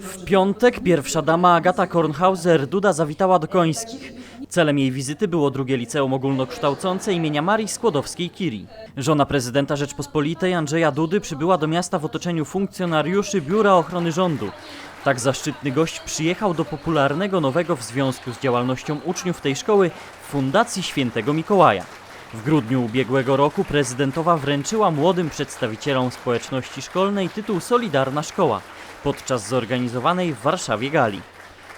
W piątek pierwsza dama Agata Kornhauser-Duda zawitała do Końskich. Celem jej wizyty było drugie liceum ogólnokształcące imienia Marii Skłodowskiej-Curie. Żona prezydenta Rzeczpospolitej Andrzeja Dudy przybyła do miasta w otoczeniu funkcjonariuszy Biura Ochrony Rządu. Tak zaszczytny gość przyjechał do popularnego nowego w związku z działalnością uczniów tej szkoły Fundacji Świętego Mikołaja. W grudniu ubiegłego roku prezydentowa wręczyła młodym przedstawicielom społeczności szkolnej tytuł Solidarna Szkoła podczas zorganizowanej w Warszawie gali.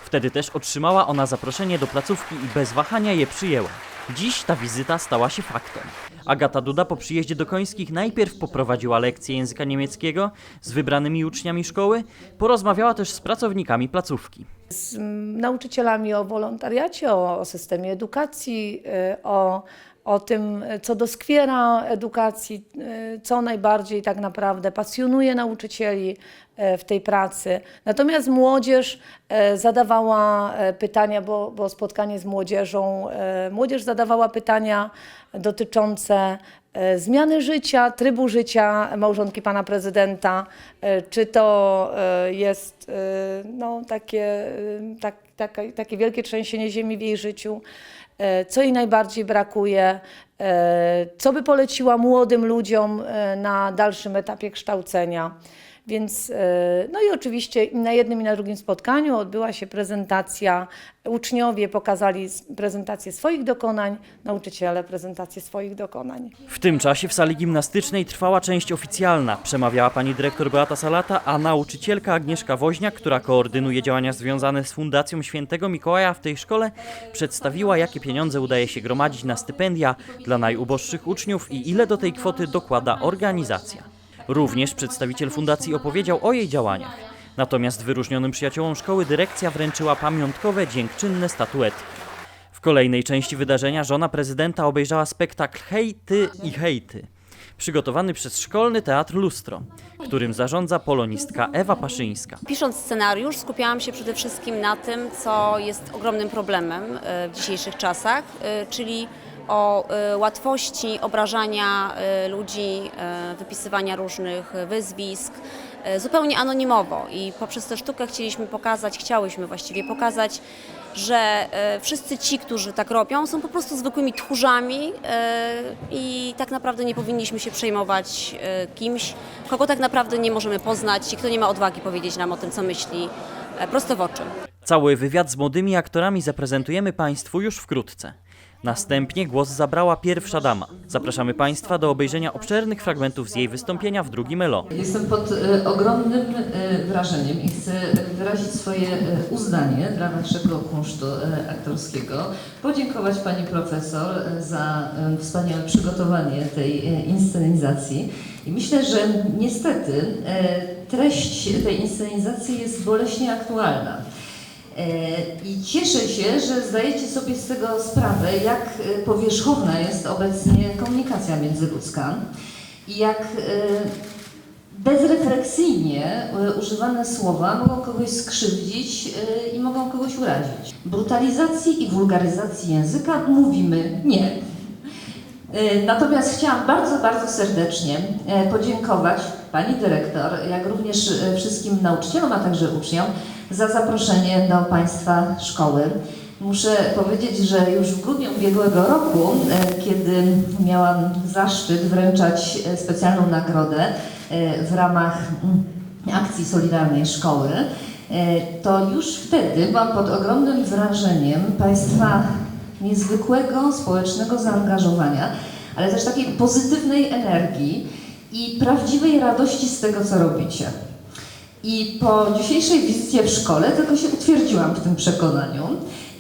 Wtedy też otrzymała ona zaproszenie do placówki i bez wahania je przyjęła. Dziś ta wizyta stała się faktem. Agata Duda po przyjeździe do Końskich najpierw poprowadziła lekcje języka niemieckiego z wybranymi uczniami szkoły, porozmawiała też z pracownikami placówki. z nauczycielami o wolontariacie, o, o systemie edukacji, y, o, o tym, co doskwiera edukacji, y, co najbardziej tak naprawdę pasjonuje nauczycieli y, w tej pracy. Natomiast młodzież y, zadawała pytania, bo, bo spotkanie z młodzieżą, młodzież zadawała pytania dotyczące e, zmiany życia, trybu życia małżonki pana prezydenta, e, czy to e, jest e, no, takie, e, tak, taka, takie wielkie trzęsienie ziemi w jej życiu, e, co jej najbardziej brakuje, e, co by poleciła młodym ludziom e, na dalszym etapie kształcenia. Więc, e, no i oczywiście na jednym i na drugim spotkaniu odbyła się prezentacja. Uczniowie pokazali prezentację swoich dokonań, nauczyciele prezentację swoich dokonań. W tym czasie w sali gimnastycznej trwała część oficjalna. Przemawiała pani dyrektor Beata Salata, a nauczycielka Agnieszka Woźniak, która koordynuje działania związane z Fundacją Świętego Mikołaja w tej szkole, przedstawiła, jakie pieniądze udaje się gromadzić na stypendia dla najuboższych uczniów i ile do tej kwoty dokłada organizacja. Również przedstawiciel fundacji opowiedział o jej działaniach. Natomiast wyróżnionym przyjaciołom szkoły dyrekcja wręczyła pamiątkowe, dziękczynne statuetki. W kolejnej części wydarzenia żona prezydenta obejrzała spektakl Hejty i hejty, przygotowany przez Szkolny Teatr Lustro, którym zarządza polonistka Ewa Paszyńska. Pisząc scenariusz, skupiałam się przede wszystkim na tym, co jest ogromnym problemem e, w dzisiejszych czasach, e, czyli o e, łatwości obrażania e, ludzi, e, wypisywania różnych wyzwisk, zupełnie anonimowo. I poprzez tę sztukę chcieliśmy pokazać, chciałyśmy właściwie pokazać, że wszyscy ci, którzy tak robią, są po prostu zwykłymi tchórzami i tak naprawdę nie powinniśmy się przejmować kimś, kogo tak naprawdę nie możemy poznać i kto nie ma odwagi powiedzieć nam o tym, co myśli prosto w oczy. Cały wywiad z młodymi aktorami zaprezentujemy Państwu już wkrótce. Następnie głos zabrała pierwsza dama. Zapraszamy Państwa do obejrzenia obszernych fragmentów z jej wystąpienia w drugim ELO. Jestem pod e, ogromnym e, wrażeniem i chcę wyrazić swoje e, uznanie dla Waszego kunsztu e, aktorskiego. Podziękować Pani Profesor e, za e, wspaniałe przygotowanie tej e, inscenizacji. I myślę, że niestety e, treść tej inscenizacji jest boleśnie aktualna. E, I cieszę się, że zdajecie sobie z tego sprawę, jak e, powierzchowna jest obecnie komunikacja międzyludzka i jak e, bezrefleksyjnie używane słowa mogą kogoś skrzywdzić i mogą kogoś urazić. Brutalizacji i wulgaryzacji języka mówimy nie. E, Natomiast chciałam bardzo, bardzo serdecznie e, podziękować Pani Dyrektor, jak również e, wszystkim nauczycielom, a także uczniom za zaproszenie do Państwa szkoły. Muszę powiedzieć, że już w grudniu ubiegłego roku, e, kiedy miałam zaszczyt wręczać specjalną nagrodę w ramach mm, akcji Solidarnej Szkoły, to już wtedy byłam pod ogromnym wrażeniem Państwa niezwykłego społecznego zaangażowania, ale też takiej pozytywnej energii i prawdziwej radości z tego, co robicie. I po dzisiejszej wizycie w szkole tylko się utwierdziłam w tym przekonaniu.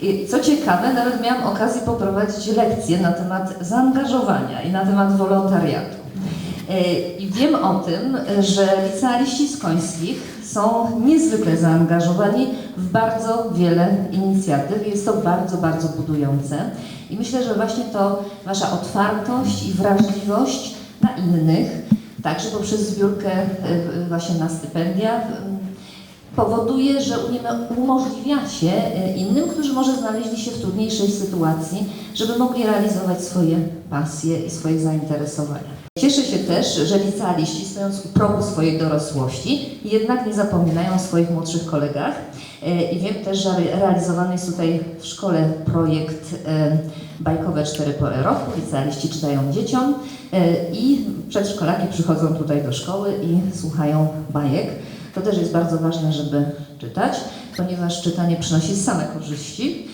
I co ciekawe, nawet miałam okazję poprowadzić lekcje na temat zaangażowania i na temat wolontariatu. E, I wiem o tym, że licealiści z Końskich są niezwykle zaangażowani w bardzo wiele inicjatyw. Jest to bardzo, bardzo budujące. I myślę, że właśnie to Wasza otwartość i wrażliwość na innych, także poprzez zbiórkę e, właśnie na stypendia, m, powoduje, że umożliwiacie e, innym, którzy może znaleźli się w trudniejszej sytuacji, żeby mogli realizować swoje pasje i swoje zainteresowania. Cieszę się też, że licealiści stojąc u progu swojej dorosłości jednak nie zapominają o swoich młodszych kolegach E, i wiem też, że re- realizowany jest tutaj w szkole projekt e, Bajkowe 4 po roku. Licealiści czytają dzieciom e, i przedszkolaki przychodzą tutaj do szkoły i słuchają bajek. To też jest bardzo ważne, żeby czytać, ponieważ czytanie przynosi same korzyści.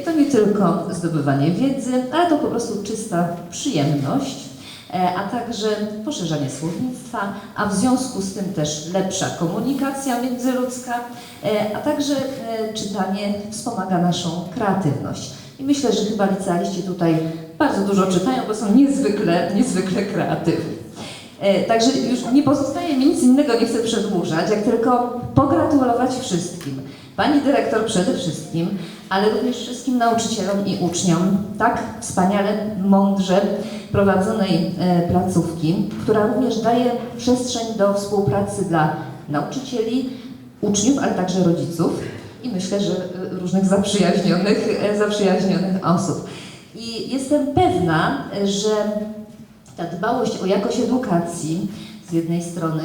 I to nie tylko zdobywanie wiedzy, ale to po prostu czysta przyjemność, a także poszerzanie słownictwa, a w związku z tym też lepsza komunikacja międzyludzka, e, a także e, czytanie wspomaga naszą kreatywność. I myślę, że chyba licealiści tutaj bardzo dużo czytają, bo są niezwykle, niezwykle kreatywni. E, Także już nie pozostaje mi nic innego, nie chcę przedłużać, jak tylko pogratulować wszystkim. Pani dyrektor przede wszystkim, ale również wszystkim nauczycielom i uczniom tak wspaniale, mądrze prowadzonej e, placówki, która również daje przestrzeń do współpracy dla nauczycieli, uczniów, ale także rodziców i myślę, że e, różnych zaprzyjaźnionych, zaprzyjaźnionych osób. I jestem pewna, że ta dbałość o jakość edukacji z jednej strony,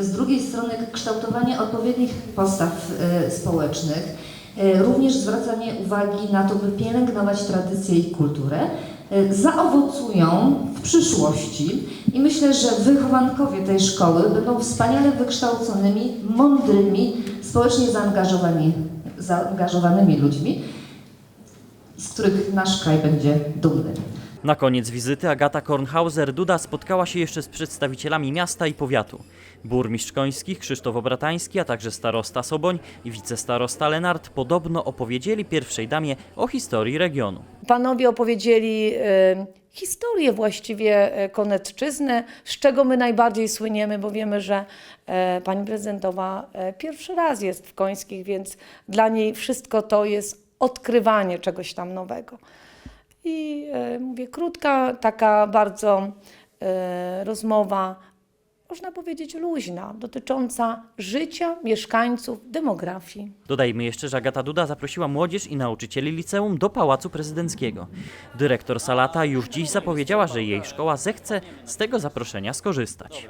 z drugiej strony kształtowanie odpowiednich postaw e, społecznych, e, również zwracanie uwagi na to, by pielęgnować tradycję i kulturę, e, zaowocują w przyszłości i myślę, że wychowankowie tej szkoły będą wspaniale wykształconymi, mądrymi, społecznie zaangażowanymi, zaangażowanymi ludźmi, z których nasz kraj będzie dumny. Na koniec wizyty Agata Kornhauser-Duda spotkała się jeszcze z przedstawicielami miasta i powiatu. Burmistrz Końskich Krzysztof Obratański, a także starosta Soboń i wicestarosta Lenart podobno opowiedzieli pierwszej damie o historii regionu. Panowie opowiedzieli e, historię właściwie e, Konetczyzny, z czego my najbardziej słyniemy, bo wiemy, że e, pani prezydentowa e, pierwszy raz jest w Końskich, więc dla niej wszystko to jest odkrywanie czegoś tam nowego. I e, mówię, krótka, taka bardzo e, rozmowa, można powiedzieć luźna, dotycząca życia mieszkańców, demografii. Dodajmy jeszcze, że Agata Duda zaprosiła młodzież i nauczycieli liceum do Pałacu Prezydenckiego. Dyrektor Salata już dziś zapowiedziała, że jej szkoła zechce z tego zaproszenia skorzystać.